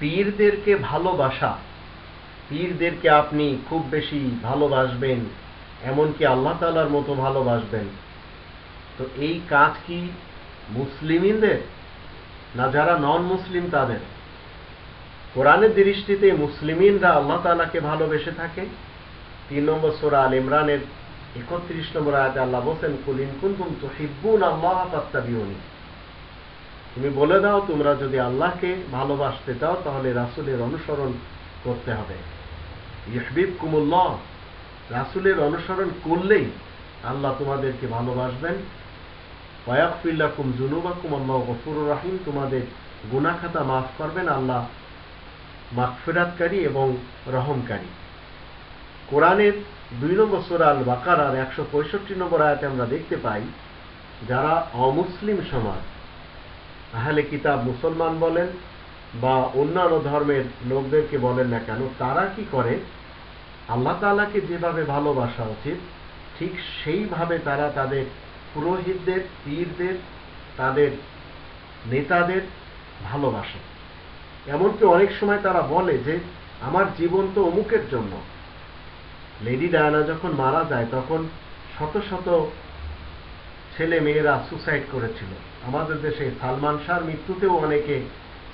পীরদেরকে ভালোবাসা, পীরদেরকে আপনি খুব বেশি ভালোবাসবেন, এমনকি আল্লাহ তালার মতো ভালোবাসবেন। তো এই কাজ কি মুসলিমিনদের না যারা নন মুসলিম তাদের? কোরআনের দৃষ্টিতে মুসলিমিনরা আল্লাহ তালাকে ভালোবেসে থাকে। তিন নম্বর সোরা আল ইমরানের একত্রিশ নম্বর আয়াতে আল্লাহ বলছেন, কুলিন কুন্তুম তো হিব্বুন আল্লাহ ফাত্তাবিউনি। তুমি বলে দাও, তোমরা যদি আল্লাহকে ভালোবাসতে চাও, তাহলে রাসুলের অনুসরণ করতে হবে। ইহবিব কুমুল্লাহ রাসুলের অনুসরণ করলেই আল্লাহ তোমাদেরকে ভালোবাসবেন। ওয়াকফিল্লাকুম জুনুবাকুম আল্লাহ গফুর রাহিম। তোমাদের গুনাখাতা মাফ করবেন, আল্লাহ মাগফিরাতকারী এবং রহমকারী। কোরআনের দুই নম্বর সোরাল বাকারার একশো পঁয়ষট্টি নম্বর আয়াতে আমরা দেখতে পাই, যারা অমুসলিম সমাজ, আহলে কিতাব মুসলমান বলেন বা অন্যান্য ধর্মের লোকদেরকে বলেন না কেন, তারা কি করে? আল্লাহ তালাকে যেভাবে ভালোবাসা উচিত, ঠিক সেইভাবে তারা তাদের পুরোহিতদের, পীরদের, তাদের নেতাদের ভালোবাসে। এমনকি অনেক সময় তারা বলে যে, আমার জীবন তো অমুকের জন্য। লেডি ডায়ানা যখন মারা যায়, তখন শত শত ছেলে মেয়েরা সুসাইড করেছিল। আমাদের দেশে সালমান শাহর মৃত্যুতেও অনেকে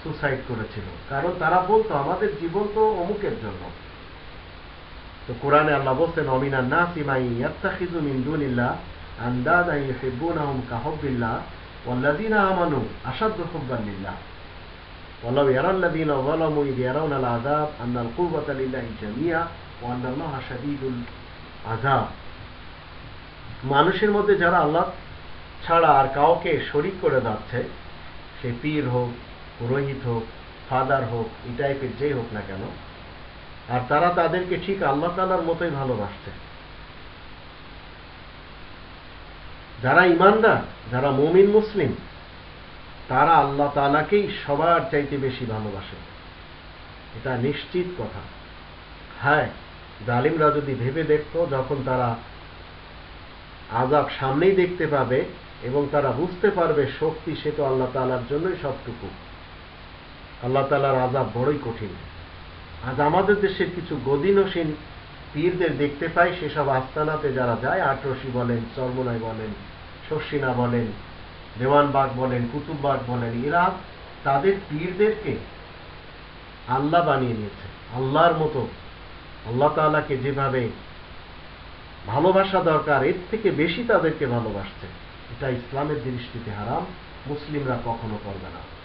সুসাইড করেছিল। কারণ তারা বলতো, আমাদের জীবন তো অমুকের জন্য। তো কোরআনে আল্লাহ বলছেন অমিনা না সিমাই ইয়াত্তাখিজু মিন দুনিল্লাহ আন্দাদা ইউহিব্বুনাহুম কাহুব্বিল্লাহ ওয়াল্লাযীনা আমানু আশাদ্দু হুব্বান লিল্লাহ। ولو يرى الذين ظلموا إذ يرون العذاب أن القوة لله جميعا وأن الله شديد العذاب মানুষের মধ্যে যারা আল্লাহ ছাড়া আর কাউকে শরিক করে যাচ্ছে সে পীর হোক পুরোহিত হোক ফাদার হোক এই টাইপের যেই হোক না কেন আর তারা তাদেরকে ঠিক আল্লাহ তালার মতোই ভালোবাসছে যারা ইমানদার যারা মমিন মুসলিম তারা আল্লাহ তালাকেই সবার চাইতে বেশি ভালোবাসে। এটা নিশ্চিত কথা। হ্যাঁ জালিমরা যদি ভেবে দেখতো, যখন তারা আজাব সামনেই দেখতে পাবে এবং তারা বুঝতে পারবে শক্তি, সে তো আল্লাহ তালার জন্যই সবটুকু। আল্লাহ তালার আজাব বড়ই কঠিন। আজ আমাদের দেশের কিছু গদিনসীন পীরদের দেখতে পাই, সেসব আস্তানাতে যারা যায় আটরসি বলেন, চর্মনায় বলেন, শর্ষিনা বলেন দেওয়ানবাগ বলেন কুতুববাগ বলেন, এরা তাদের পীরদেরকে আল্লাহ বানিয়ে নিয়েছে আল্লাহর মতো। আল্লাহ তালাকে যেভাবে ভালোবাসা দরকার, এর থেকে বেশি তাদেরকে ভালোবাসছে। এটা ইসলামের দৃষ্টিতে হারাম, মুসলিমরা কখনো করবে না।